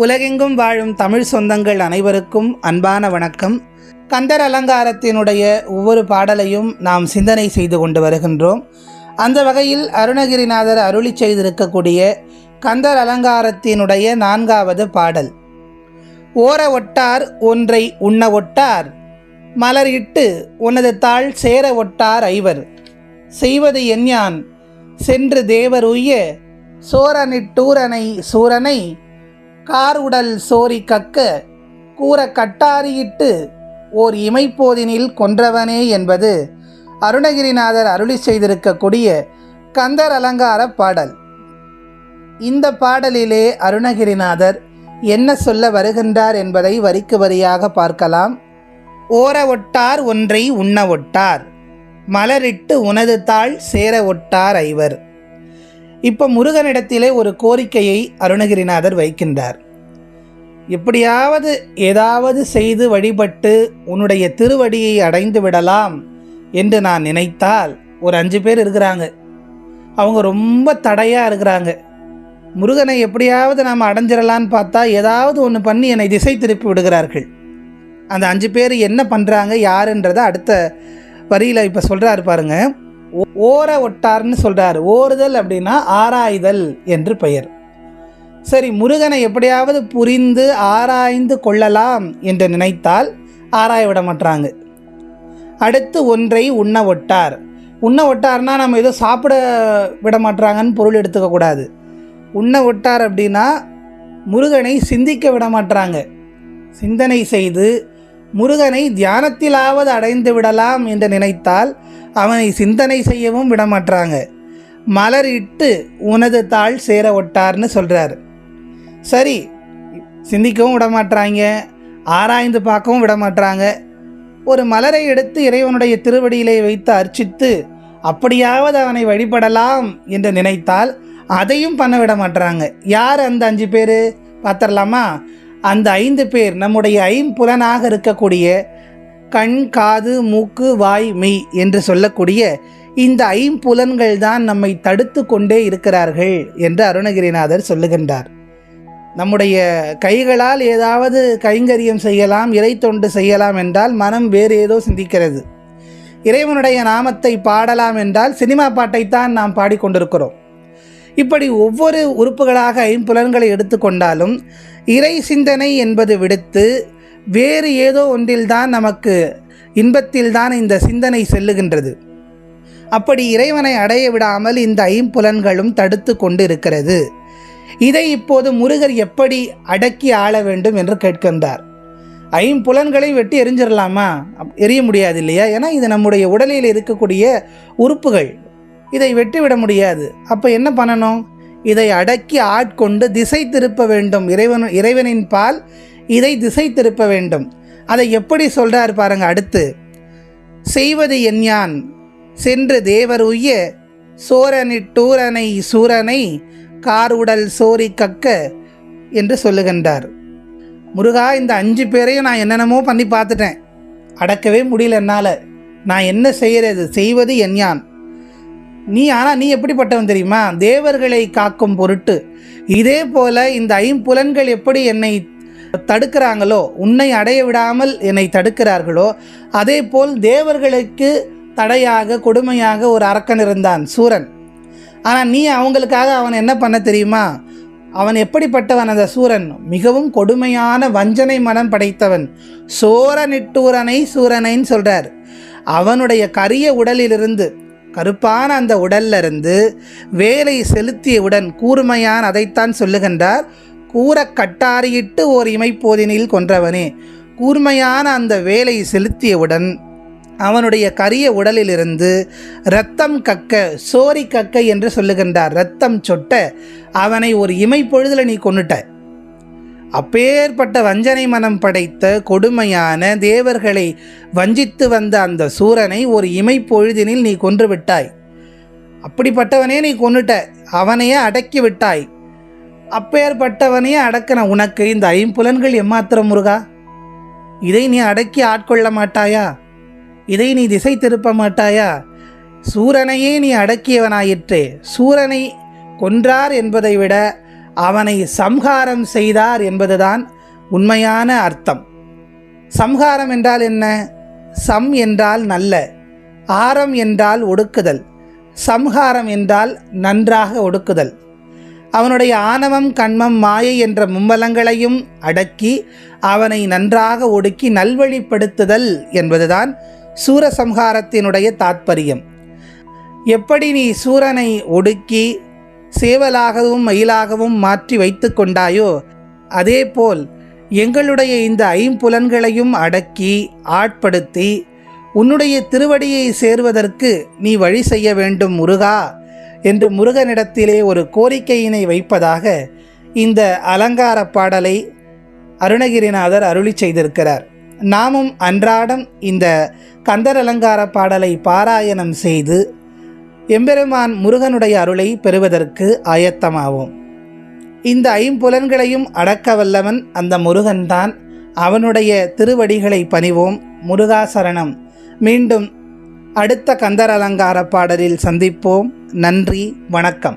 உலகெங்கும் வாழும் தமிழ் சொந்தங்கள் அனைவருக்கும் அன்பான வணக்கம். கந்தர் அலங்காரத்தினுடைய ஒவ்வொரு பாடலையும் நாம் சிந்தனை செய்து கொண்டு வருகின்றோம். அந்த வகையில் அருணகிரிநாதர் அருளி செய்திருக்கக்கூடிய கந்தர் அலங்காரத்தினுடைய நான்காவது பாடல். ஓர ஒட்டார் ஒன்றை உண்ண ஒட்டார் மலர் இட்டு உனது தாள் சேர ஒட்டார் ஐவர். செய்வது எஞ்ஞான் சென்று தேவர் உய்ய சோரனிட்டூரனை சூரனை கார் உடல் சோரி கக்க கூற கட்டாரியிட்டு ஓர் இமைப்போதினில் கொன்றவனே என்பது அருணகிரிநாதர் அருளி செய்திருக்கக்கூடிய கந்தர் அலங்கார பாடல். இந்த பாடலிலே அருணகிரிநாதர் என்ன சொல்ல வருகின்றார் என்பதை வரிக்கு வரியாக பார்க்கலாம். ஓர ஒட்டார் ஒன்றை உண்ண ஒட்டார் மலரிட்டு உனது தாள் சேர ஒட்டார் ஐவர். இப்போ முருகனிடத்திலே ஒரு கோரிக்கையை அருணகிரிநாதர் வைக்கின்றார். எப்படியாவது ஏதாவது செய்து வழிபட்டு உன்னுடைய திருவடியை அடைந்து விடலாம் என்று நான் நினைத்தால் ஒரு அஞ்சு பேர் இருக்கிறாங்க. அவங்க ரொம்ப தடையாக இருக்கிறாங்க. முருகனை எப்படியாவது நாம் அடைஞ்சிடலான்னு பார்த்தா ஏதாவது ஒன்று பண்ணி என்னை திசை திருப்பி விடுகிறார்கள். அந்த அஞ்சு பேர் என்ன பண்ணுறாங்க யாருன்றதை அடுத்த வரியில் இப்போ சொல்கிறாரு பாருங்கள் ஓர ஒட்டார்னு சொல்கிறார் ஓறுதல் அப்படின்னா ஆராய்தல் என்று பெயர். சரி முருகனை எப்படியாவது புரிந்து ஆராய்ந்து கொள்ளலாம் என்று நினைத்தால் ஆராய விட மாட்டாங்க அடுத்து ஒன்றை உண்ண ஒட்டார். உண்ண ஒட்டார்னா நம்ம ஏதோ சாப்பிட விட மாட்டாங்கன்னு பொருள் எடுத்துக்க கூடாது. உண்ண ஒட்டார் அப்படின்னா முருகனை சிந்திக்க விட மாட்டாங்க சிந்தனை செய்து முருகனை தியானத்திலாவது அடைந்து விடலாம் என்று நினைத்தால் அவனை சிந்தனை செய்யவும் விட மலர் இட்டு உனது தாள் சேர ஒட்டார்னு சொல்கிறார் சரி சிந்திக்கவும் விடமாட்டாங்க ஆராய்ந்து பார்க்கவும் விடமாட்டாங்க ஒரு மலரை எடுத்து இறைவனுடைய திருவடியிலே வைத்து அர்ச்சித்து அப்படியாவது அவனை வழிபடலாம் என்று நினைத்தால் அதையும் பண்ண விட மாட்டுறாங்க யார் அந்த அஞ்சு பேர்? பார்த்துடலாமா? அந்த ஐந்து பேர் நம்முடைய ஐம்புலனாக இருக்கக்கூடிய கண் காது மூக்கு வாய் மெய் என்று சொல்லக்கூடிய இந்த ஐம்புலன்கள் தான் நம்மை தடுத்து கொண்டே இருக்கிறார்கள் என்று அருணகிரிநாதர் சொல்லுகின்றார். நம்முடைய கைகளால் ஏதாவது கைங்கரியம் செய்யலாம் இறை தொண்டு செய்யலாம் என்றால் மனம் வேறு ஏதோ சிந்திக்கிறது. இறைவனுடைய நாமத்தை பாடலாம் என்றால் சினிமா பாட்டைத்தான் நாம் பாடிக்கொண்டிருக்கிறோம். இப்படி ஒவ்வொரு உறுப்புகளாக ஐம்புலன்களை எடுத்துக்கொண்டாலும் இறை சிந்தனை என்பது விடுத்து வேறு ஏதோ ஒன்றில்தான் நமக்கு இன்பத்தில்தான் இந்த சிந்தனை செல்லுகின்றது. அப்படி இறைவனை அடைய விடாமல் இந்த ஐம்புலன்களும் தடுத்து கொண்டு இருக்கிறது இதை இப்போது முருகர் எப்படி அடக்கி ஆள வேண்டும் என்று கேட்கின்றார். ஐம்புலன்களை வெட்டி எரிஞ்சிடலாமா அப்- எரிய முடியாது இல்லையா? ஏன்னா இது நம்முடைய உடலில் இருக்கக்கூடிய உறுப்புகள். இதை வெட்டி விட முடியாது. அப்போ என்ன பண்ணணும்? இதை அடக்கி ஆட்கொண்டு திசை திருப்ப வேண்டும். இறைவன் இறைவனின் பால் இதை திசை திருப்ப வேண்டும். அதை எப்படி சொல்கிறார் பாருங்க அடுத்து. செய்வது என்யான் சென்று தேவர் உய்ய சோரனிட்டூரனை சூரனை கார் உடல் சோரி கக்க என்று சொல்லுகின்றார். முருகா இந்த அஞ்சு பேரையும் நான் என்னென்னமோ பண்ணி பார்த்துட்டேன். அடக்கவே முடியல என்னால். நான் என்ன செய்கிறது செய்வது எஞ்ஞான் நீ ஆனால் நீ எப்படிப்பட்டவன் தெரியுமா? தேவர்களை காக்கும் பொருட்டு. இதே போல இந்த ஐம்புலன்கள் எப்படி என்னை தடுக்கிறாங்களோ உன்னை அடைய விடாமல் என்னை தடுக்கிறார்களோ அதே போல் தேவர்களுக்கு தடையாக கொடுமையாக ஒரு அரக்கன் இருந்தான் சூரன். ஆனால் நீ அவங்களுக்காக அவன் என்ன பண்ண தெரியுமா? அவன் எப்படிப்பட்டவன் அந்த சூரன்? மிகவும் கொடுமையான வஞ்சனை மனம் படைத்தவன். சோரனிட்டூரனை சூரனைன்னு சொல்கிறார் அவனுடைய கரிய உடலிலிருந்து கருப்பான அந்த உடல்ல இருந்து வேலை செலுத்தியவுடன் கூர்மையான் அதைத்தான் சொல்லுகின்றார். கூற கட்டாரியிட்டு ஓர் இமைப்போதினில் கொன்றவனே. கூர்மையான அந்த வேலை செலுத்தியவுடன் அவனுடைய கரிய உடலிலிருந்து இரத்தம் கக்க சோரி கக்க என்று சொல்லுகின்றார். இரத்தம் சொட்ட அவனை ஒரு இமைப்பொழுதில் நீ கொண்டுட்ட அப்பேற்பட்ட வஞ்சனை மனம் படைத்த கொடுமையான தேவர்களை வஞ்சித்து வந்த அந்த சூரனை ஒரு இமைப்பொழுதினில் நீ கொன்று விட்டாய் அப்படிப்பட்டவனே நீ கொன்னுட்ட அவனையே அடக்கி விட்டாய். அப்பேற்பட்டவனையே அடக்கின உனக்கு இந்த ஐம்புலன்கள் எம்மாத்திரம் முருகா? இதை நீ அடக்கி ஆட்கொள்ள மாட்டாயா? இதை நீ திசை திருப்ப மாட்டாயா? சூரனையே நீ அடக்கியவனாயிற்றே. சூரனை கொன்றார் என்பதை விட அவனை சம்ஹாரம் செய்தார் என்பதுதான் உண்மையான அர்த்தம். சம்ஹாரம் என்றால் என்ன? சம் என்றால் நல்ல ஆரம் என்றால் ஒடுக்குதல் சம்ஹாரம் என்றால் நன்றாக ஒடுக்குதல். அவனுடைய ஆணவம் கண்மம் மாயை என்ற மும்மலங்களையும் அடக்கி அவனை நன்றாக ஒடுக்கி நல்வழிப்படுத்துதல் என்பதுதான் சூரசம்ஹாரத்தினுடைய தாத்பரியம். எப்படி நீ சூரனை ஒடுக்கி சேவலாகவும் மயிலாகவும் மாற்றி வைத்து கொண்டாயோ? அதேபோல் எங்களுடைய இந்த ஐம்புலன்களையும் அடக்கி ஆட்படுத்தி உன்னுடைய திருவடியை சேர்வதற்கு நீ வழி செய்ய வேண்டும் முருகா என்று முருகனிடத்திலே ஒரு கோரிக்கையினை வைப்பதாக இந்த அலங்கார பாடலை அருணகிரிநாதர் அருளி செய்திருக்கிறார். நாமும் அன்றாடம் இந்த கந்தர் அலங்கார பாடலை பாராயணம் செய்து எம்பெருமான் முருகனுடைய அருளை பெறுவதற்கு ஆயத்தமாவோம். இந்த ஐம்புலன்களையும் அடக்க வல்லவன் அந்த முருகன்தான். அவனுடைய திருவடிகளை பணிவோம் முருகாசரணம். மீண்டும் அடுத்த கந்தர் அலங்கார பாடலில் சந்திப்போம். நன்றி வணக்கம்.